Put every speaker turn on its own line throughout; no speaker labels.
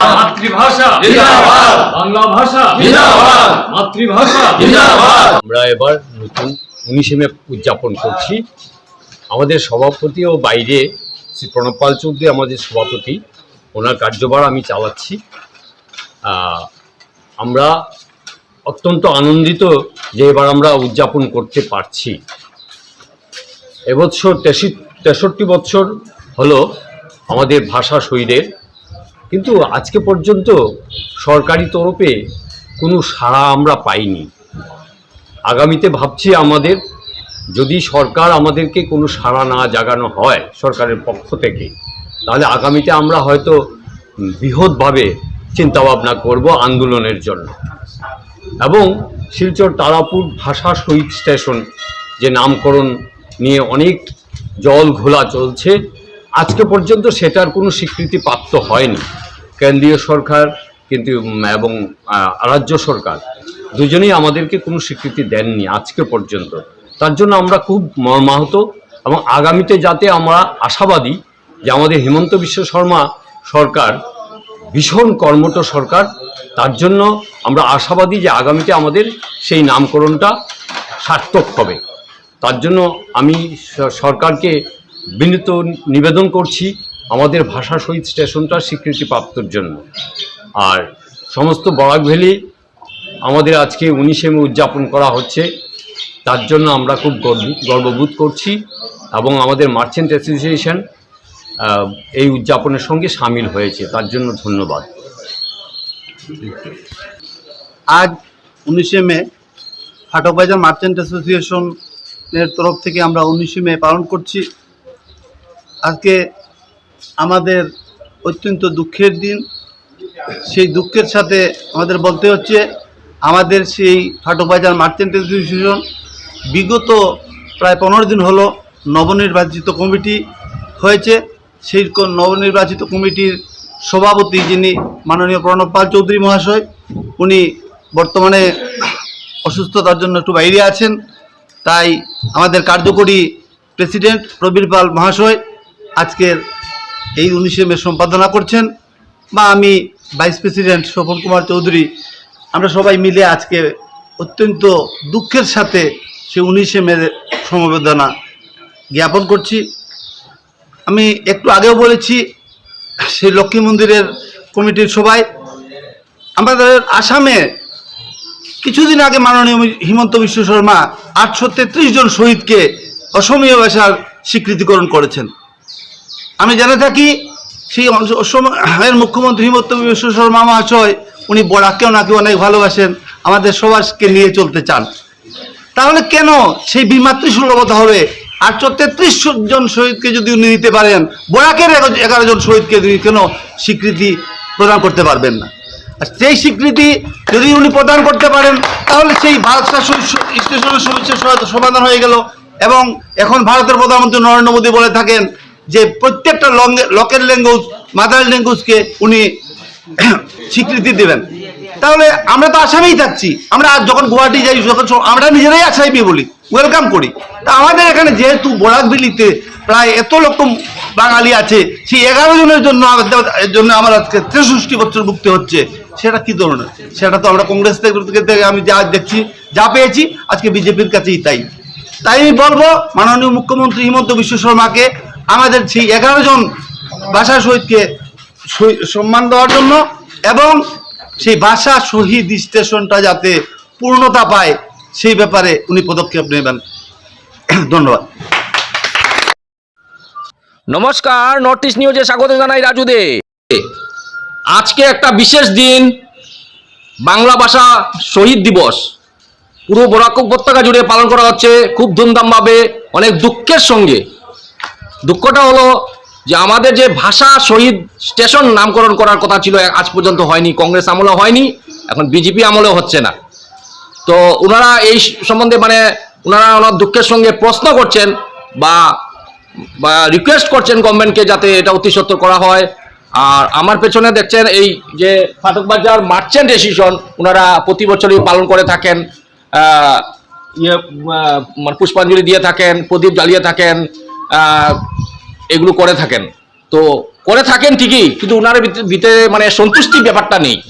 মাতৃভাষা।
জিন্দাবাদ।
বাংলা ভাষা।
জিন্দাবাদ।
মাতৃভাষা।
জিন্দাবাদ।
আমরা এবার নতুন উনিশে মে উদযাপন করছি। আমাদের সভাপতি ও বাইরে শ্রী প্রণব পাল চৌধুরী আমাদের সভাপতি। ওনার কার্যভার আমি চালাচ্ছি। আহ, আমরা অত্যন্ত আনন্দিত যে এবার আমরা উদযাপন করতে পারছি। এবছর তেষট্টি তেষট্টি বছর হলো আমাদের ভাষা শহীদের কিন্তু আজকে পর্যন্ত সরকারি তরফে কোনো সাড়া আমরা পাইনি। আগামীতে ভাবছি আমাদের, যদি সরকার আমাদেরকে কোনো সাড়া না জাগানো হয় সরকারের পক্ষ থেকে, তাহলে আগামীতে আমরা হয়তো বৃহৎভাবে চিন্তাভাবনা করব আন্দোলনের জন্য। এবং শিলচর তারাপুর ভাষা শহীদ স্টেশন যে নামকরণ নিয়ে অনেক জল ঘোলা চলছে, আজকে পর্যন্ত সেটার কোনো স্বীকৃতি প্রাপ্ত হয়নি। কেন্দ্রীয় সরকার কিন্তু এবং রাজ্য সরকার দুজনেই আমাদেরকে কোনো স্বীকৃতি দেননি আজকে পর্যন্ত। তার জন্য আমরা খুব মর্মাহত এবং আগামীতে যাতে আমরা আশাবাদী যে আমাদের হিমন্ত বিশ্ব শর্মা সরকার ভীষণ কর্মঠ সরকার, তার জন্য আমরা আশাবাদী যে আগামীতে আমাদের সেই নামকরণটা সার্থক হবে। তার জন্য আমি সরকারকে বিনীত নিবেদন করছি। আমাদের ভাষা শহীদ স্টেশনটা স্বীকৃতি প্রাপ্তর জন্য। আর সমস্ত বরাক ভ্যালি আমাদের আজকে উনিশে মে উদযাপন করা হচ্ছে। তার জন্য আমরা খুব গর্ব- গর্ববোধ করছি এবং আমাদের মার্চেন্ট অ্যাসোসিয়েশন এই উদযাপনের সঙ্গে সামিল হয়েছে। তার জন্য ধন্যবাদ।
আজ উনিশে মে ফাটকবাজার মার্চেন্ট অ্যাসোসিয়েশনের তরফ থেকে আমরা উনিশে মে পালন করছি। আজকে আমাদের অত্যন্ত দুঃখের দিন। সেই দুঃখের সাথে আমাদের বলতে হচ্ছে, আমাদের সেই ফাটকবাজার মার্চেন্ট অ্যাসোসিয়েশন বিগত প্রায় পনেরো দিন হলো নবনির্বাচিত কমিটি হয়েছে। সেই নবনির্বাচিত কমিটির সভাপতি যিনি মাননীয় প্রণব পাল চৌধুরী মহাশয়, উনি বর্তমানে অসুস্থতার জন্য একটু বাইরে আছেন। তাই আমাদের কার্যকরী প্রেসিডেন্ট প্রবীর পাল মহাশয় আজকের এই উনিশে মে সম্পাদনা করছেন বা আমি ভাইস প্রেসিডেন্ট স্বপন কুমার চৌধুরী, আমরা সবাই মিলে আজকে অত্যন্ত দুঃখের সাথে সে উনিশে মে সমবেদনা জ্ঞাপন করছি। আমি একটু আগেও বলেছি, সেই লক্ষ্মী মন্দিরের কমিটির সবাই আমাদের আসামে কিছুদিন আগে মাননীয় হিমন্ত বিশ্ব শর্মা আটশো তেত্রিশ জন শহীদকে অসমীয় ভাষার স্বীকৃতিকরণ করেছেন। আমি জেনে থাকি সেই অসমের মুখ্যমন্ত্রী হিমন্ত বিশ্ব শর্মা মহাশয়, উনি বরাককেও নাকি অনেক ভালোবাসেন, আমাদের সবাইকে নিয়ে চলতে চান। তাহলে কেন সেই বিমাতৃ সুলভতা হবে? আটশো তেত্রিশ জন শহীদকে যদি উনি নিতে পারেন বরাকের এগারো- জন শহীদকে তিনি কেন স্বীকৃতি প্রদান করতে পারবেন না? আর সেই স্বীকৃতি যদি উনি প্রদান করতে পারেন, তাহলে সেই ভারতটা স্টেশনের সমস্যার সমাধান হয়ে গেল। এবং এখন ভারতের প্রধানমন্ত্রী নরেন্দ্র মোদী বলে থাকেন যে প্রত্যেকটা লোকের ল্যাঙ্গুয়েজ মাদার ল্যাঙ্গুয়েজকে উনি স্বীকৃতি দেবেন। তাহলে আমরা তো আসামেই থাকছি। আমরা যখন গুয়াহাটি যাই, যখন আমরা নিজেরাই আসামি বলি। ওয়েলকাম করি। তা আমাদের এখানে যেহেতু বরাকবিলিতে প্রায় এত লক্ষ বাঙালি আছে, সেই এগারো জনের জন্য জন্য আমার আজকে তেষট্টি বছর ভুগতে হচ্ছে। সেটা কি ধরনের? সেটা তো আমরা কংগ্রেস থেকে আমি যা দেখছি, যা পেয়েছি, আজকে বিজেপির কাছেই তাই। তাই আমি বলব, মাননীয় মুখ্যমন্ত্রী হিমন্ত বিশ্ব শর্মাকে আমাদের সেই এগারো জন ভাষা শহীদকে সম্মান দেওয়ার জন্য এবং সেই ভাষা শহীদ স্টেশনটা যাতে পূর্ণতা পায়, সেই ব্যাপারে উনি পদক্ষেপ নেবেন। ধন্যবাদ।
নমস্কার নর্থ ইস্ট নিউজে স্বাগত জানাই রাজু দে আজকে একটা বিশেষ দিন, বাংলা ভাষা শহীদ দিবস। পুরো বরাক উপত্যকা জুড়ে পালন করা হচ্ছে, খুব ধুমধামভাবে, অনেক দুঃখের সঙ্গে। দুঃখটা হলো যে আমাদের যে ভাষা শহীদ স্টেশন নামকরণ করার কথা ছিল, আজ পর্যন্ত হয়নি, কংগ্রেস আমলে হয়নি, এখন বিজেপি আমলেও হচ্ছে না। তো ওনারা এই সম্বন্ধে মানে ওনারা ওনার দুঃখের সঙ্গে প্রশ্ন করছেন বা বা রিকোয়েস্ট করছেন গভর্নমেন্টকে যাতে এটা অতি সত্তর করা হয়। আর আমার পেছনে দেখছেন এই যে ফাটকবাজার মার্চেন্ট এসোসিয়েশন ওনারা প্রতি বছরই পালন করে থাকেন ইয়ে মানে পুষ্পাঞ্জলি দিয়ে থাকেন, প্রদীপ জ্বালিয়ে থাকেন এগুলো করে থাকেন। তো করে থাকেন ঠিকই কিন্তু ওনার ভিত- ভিতরে মানে সন্তুষ্টি ব্যাপারটা নেই।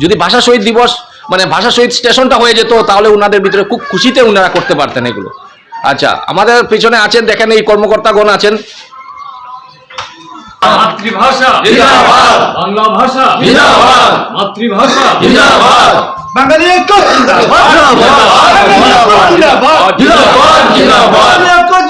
যদি ভাষা শহীদ দিবস মানে ভাষা শহীদ স্টেশনটা হয়ে যেত তাহলে ওনাদের ভিতরে খুব খুশিতে ওনারা করতে পারতেন এগুলো। আচ্ছা আমাদের পেছনে আছেন দেখেন এই কর্মকর্তাগণ আছেন।
মাতৃভাষা। বাংলা ভাষা। মাতৃভাষা।
বাঙালি